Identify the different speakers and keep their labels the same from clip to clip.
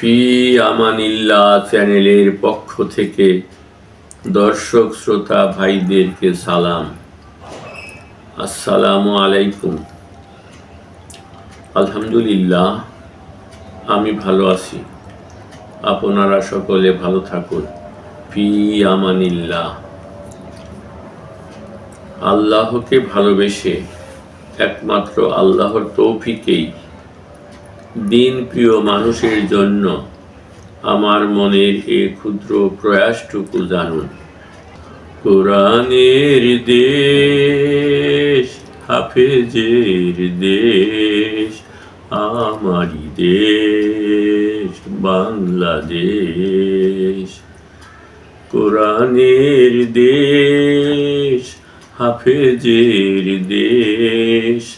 Speaker 1: ফি আমানিল্লা চ্যানেলের পক্ষ থেকে দর্শক, শ্রোতা ভাইদেরকে সালাম। আসসালামু আলাইকুম। আলহামদুলিল্লাহ, আমি ভালো আছি। আপনারা সকলে ভালো থাকুন। ফি আমানিল্লা আল্লাহকে ভালোবেসে একমাত্র আল্লাহর তৌফিকেই দিন প্রিয় মানুষের জন্য আমার মনের এ ক্ষুদ্র প্রয়াসটুকু জানুন। কোরআনের দেশ, হাফেজের দেশ, আমারই দেশ, বাংলাদেশ। কোরআনের দেশ, হাফেজের দেশ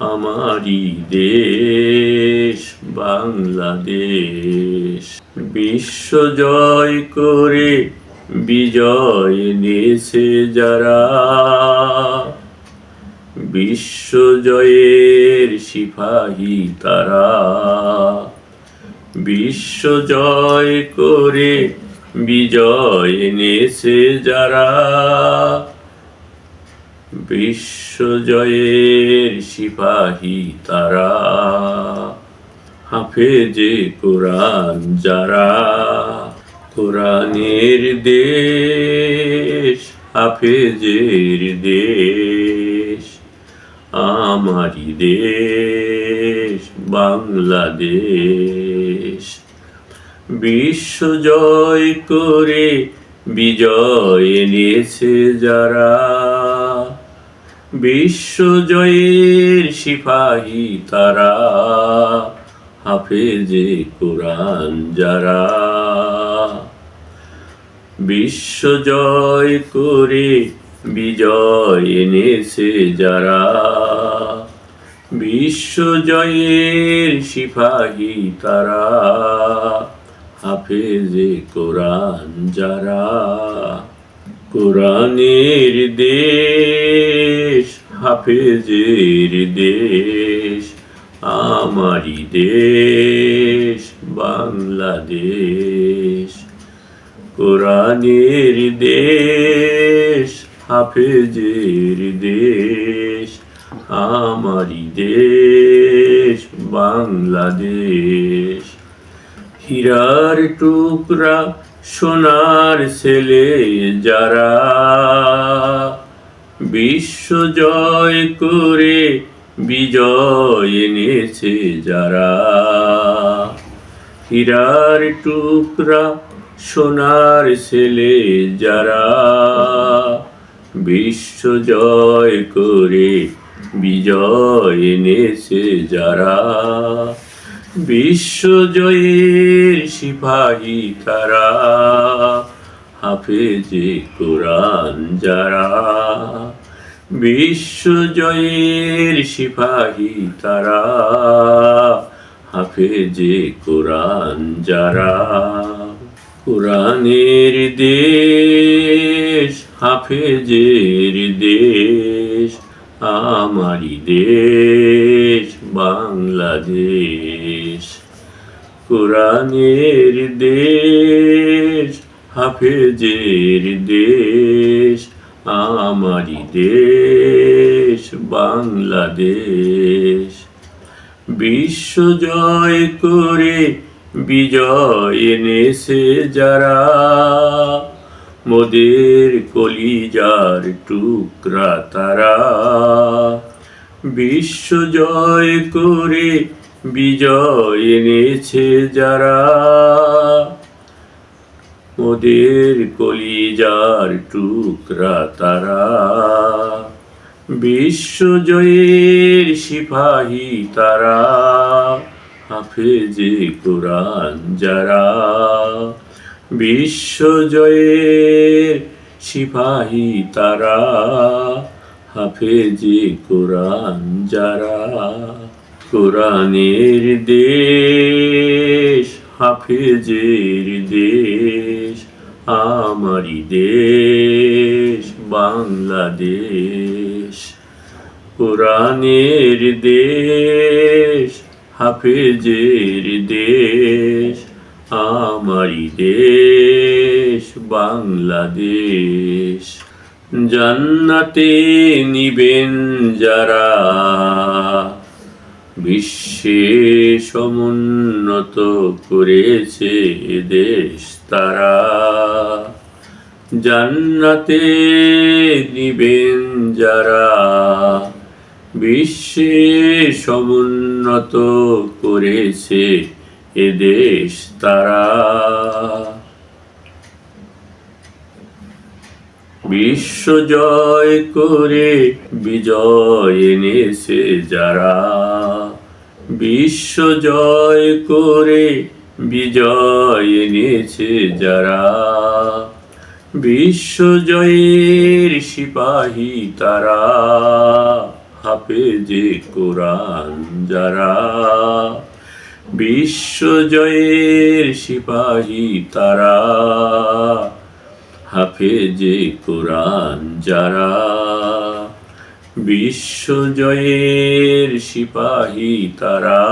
Speaker 1: আমারই দেশ, বাংলাদেশ। বিশ্ব জয় করে বিজয় নিয়েছে যারা। বিশ্ব জয়ের সিপাহী তারা। বিশ্ব জয় করে বিজয় এনেছে যারা। বিশ্বজয়ের সিপাহী তারা, হাফেজে কোরআন যারা, কোরআনের দেশ, হাফেজের দেশ আমারি দেশ, বাংলাদেশ। বিশ্বজয় করে বিজয় এনেছে যারা বিশ্বজয়ের সিপাহী তারা, হাফেজে কোরআন যারা। বিশ্বজয় করে বিজয় এনেছে যারা। বিশ্বজয়ের সিপাহী তারা, হাফেজে কোরআন যারা। কোরআনের দেশ, হাফেজের দেশ, আমারই দেশ, বাংলাদেশ। কোরআনের দেশ, হাফেজের দেশ, আমারই দেশ, বাংলাদেশ। হীরার টুকরা সোনার ছেলে যারা বিশ্ব জয় করে বিজয় এনেছে যারা। হীরার টুকরা সোনার ছেলে যারা বিশ্ব জয় করে বিজয় এনেছে যারা। বিশ্বজয়ের সিপাহী তারা, হাফেজে কোরআন যারা। বিশ্বজয়ের সিপাহী তারা, হাফেজে কোরআন যারা। কোরআনের দেশ, হাফেজের দেশ, আমারি দেশ, বাংলাদেশ। কোরআনের দেশ, হাফেজের দেশ আমারি দেশ, বাংলাদেশ। বিশ্ব জয় করে বিজয় এনেছে যারা, মোদের কলিজার টুকরা তারা। বিশ্ব জয় করে বিজয় এনেছে যারা। মোদের কলিজার টুকরা তারা। বিশ্ব জয়ের সিপাহী তারা। হাফেজে কোরআন যারা। বিশ্বজয়ের সিপাহী তারা। হাফেজে কোরআন যারা। কোরআনের দেশ, হাফেজের দেশ, আমারই দেশ, বাংলাদেশ। কোরআনের দেশ, হাফেজের দেশ আমারি দেশ, বাংলাদেশ। জান্নাতে নিবেন যারা বিশ্বে সমুন্নত করেছে দেশ তারা। জান্নাতে নিবেন যারা বিশ্বে সমুন্নত করেছে এ দেশ তারা। বিশ্ব জয় করে বিজয় এনেছে যারা। বিশ্ব জয় করে বিজয় এনেছে যারা। বিশ্ব জয়ের সিপাহী তারা, হাফেজে কোরআন যারা। বিশ্ব জয়ের সিপাহী তারা, হাফেজে কোরআন যারা। বিশ্ব জয়ের সিপাহী তারা,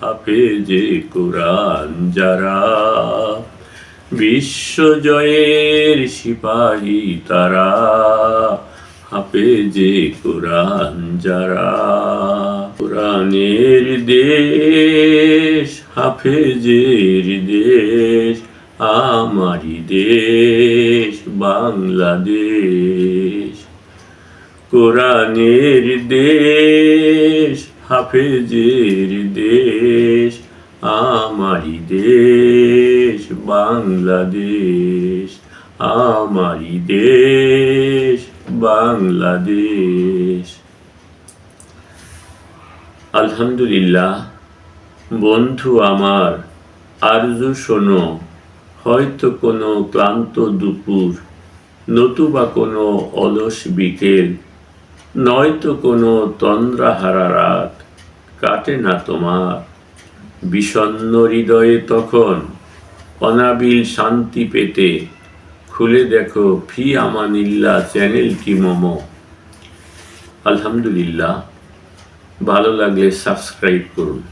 Speaker 1: হাফেজে কোরআন যারা। বিশ্ব জয়ের সিপাহী তারা, হাফেজে কোরআন যারা। কোরআনের দেশ, হাফেজের দেশ, আমারি দেশ, বাংলাদেশ। কোরআনের দেশ, হাফেজের দেশ আমারি দেশ, বাংলাদেশ আমারি দেশ, বাংলাদেশ। আলহামদুলিল্লাহ, বন্ধু আমার, আরজু শোনো, হয়তো কোনো ক্লান্ত দুপুর, নতুবা কোনো অলস বিকেল নয়তো কোনো তন্দ্রাহারা রাত কাটে না তোমার। বিষণ্ন হৃদয়ে তখন অনাবিল শান্তি পেতে খুলে দেখো ফি আমানিল্লা চ্যানেলটি মম। আলহামদুলিল্লাহ। ভালো লাগলে সাবস্ক্রাইব করুন।